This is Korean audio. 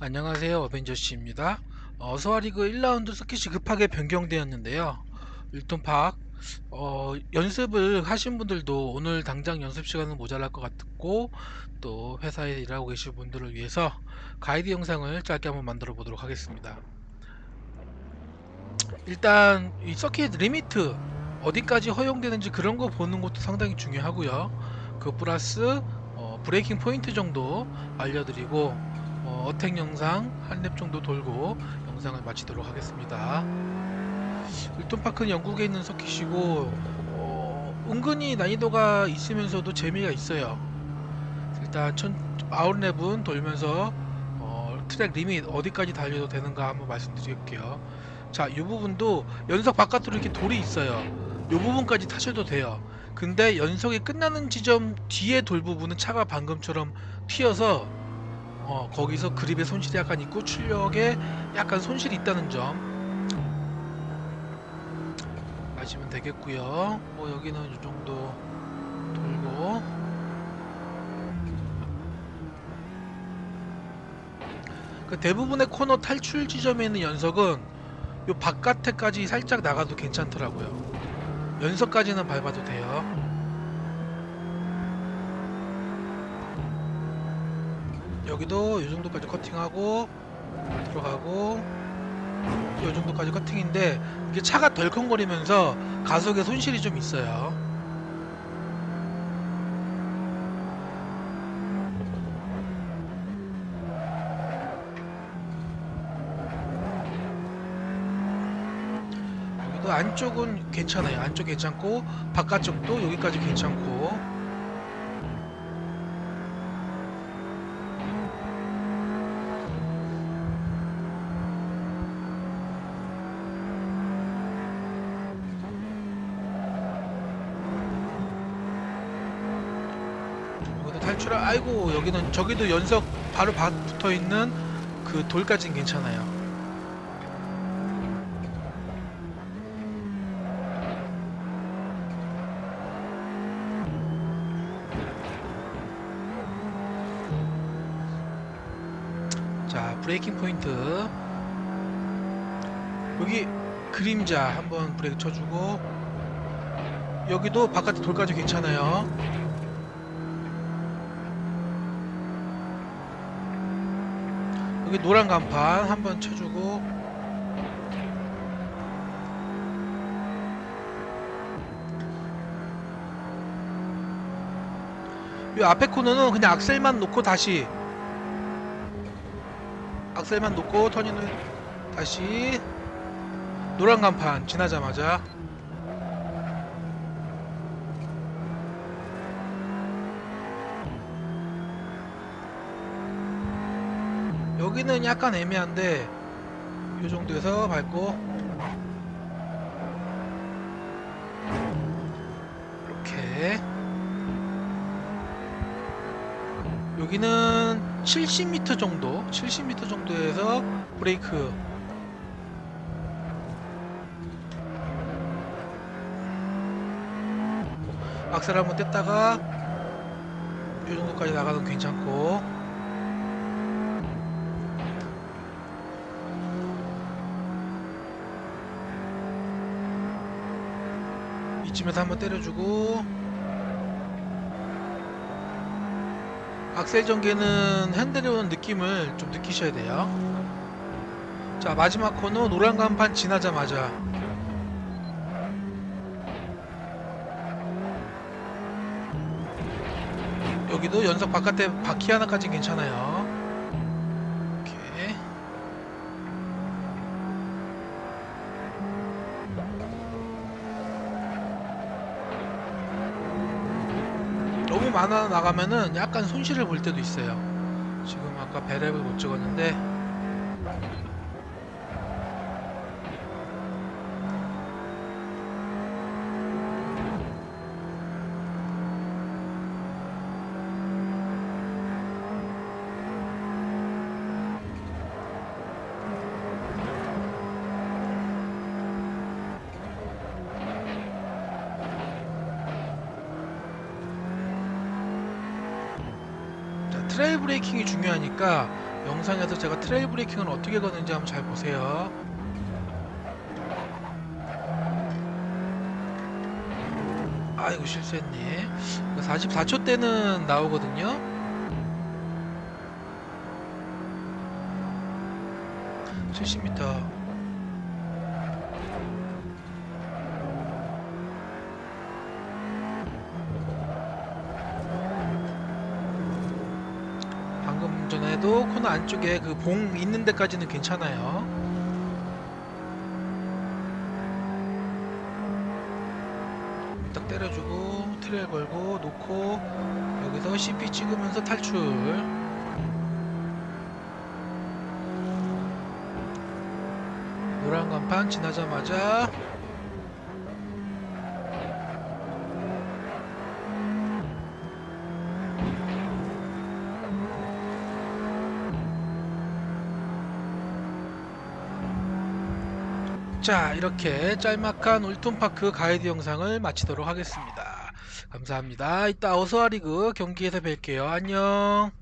안녕하세요 어벤져씨입니다. 어, 서아리그 1라운드 서킷이 급하게 변경되었는데요. 1톤팍 어, 연습을 하신 분들도 오늘 당장 연습 시간은 모자랄 것 같고 또 회사에 일하고 계신 분들을 위해서 가이드 영상을 짧게 한번 만들어 보도록 하겠습니다. 일단 이 서킷 리미트 어디까지 허용되는지 그런 거 보는 것도 상당히 중요하고요. 그 플러스 어, 브레이킹 포인트 정도 알려드리고 어, 어택 영상 한 랩 정도 돌고 영상을 마치도록 하겠습니다. 일톤파크는 영국에 있는 서킷이고 어, 은근히 난이도가 있으면서도 재미가 있어요. 일단 천, 아웃랩은 돌면서 어, 트랙 리밋 어디까지 달려도 되는가 한번 말씀드릴게요. 자, 이 부분도 연석 바깥으로 이렇게 돌이 있어요. 이 부분까지 타셔도 돼요. 근데 연석이 끝나는 지점 뒤에 돌 부분은 차가 방금처럼 튀어서 어, 거기서 그립에 손실이 약간 있고 출력에 약간 손실이 있다는 점 아시면 되겠고요. 뭐 여기는 이 정도 돌고 그 대부분의 코너 탈출 지점에 있는 연석은 요 바깥에까지 살짝 나가도 괜찮더라고요. 연석까지는 밟아도 돼요. 여기도 이 정도까지 커팅하고 들어가고 이 정도까지 커팅인데 이게 차가 덜컹거리면서 가속에 손실이 좀 있어요. 여기도 안쪽은 괜찮아요. 안쪽 괜찮고 바깥쪽도 여기까지 괜찮고 여기도 탈출 아이고 여기는 저기도 연석 바로 바, 붙어 있는 그 돌까지는 괜찮아요. 자 브레이킹 포인트 여기 그림자 한번 브레이크 쳐주고 여기도 바깥에 돌까지 괜찮아요. 여기 노란 간판 한번 쳐주고. 이 앞에 코너는 그냥 악셀만 놓고 다시 악셀만 놓고 터닝을 다시 노란 간판 지나자마자 여기는 약간 애매한데 이 정도에서 밟고. 이렇게. 여기는 70m 정도 70m 정도에서 브레이크. 악셀 한번 뗐다가 이 정도까지 나가도 괜찮고 이쯤에서 한번 때려주고. 악셀 전개는 핸들에 오는 느낌을 좀 느끼셔야 돼요. 자 마지막 코너 노란 간판 지나자마자. 여기도 연석 바깥에 바퀴 하나까지 괜찮아요 이렇게 너무 많아 나가면은 약간 손실을 볼 때도 있어요. 지금 아까 배랩을 못 찍었는데 트레일 브레이킹이 중요하니까 영상에서 제가 트레일 브레이킹을 어떻게 거는지 한번 잘 보세요. 아이고 실수했네. 44초 때는 나오거든요. (70m) 방 금 전에도 코너 안쪽에 그 봉 있는 데까지는 괜찮아요. 딱 때려주고 트레일 걸고 놓고 여기서 CP 찍으면서 탈출. 노란 간판 지나자마자 자 이렇게 짤막한 울퉁파크 가이드 영상을 마치도록 하겠습니다. 감사합니다. 이따 어서와 리그 경기에서 뵐게요. 안녕.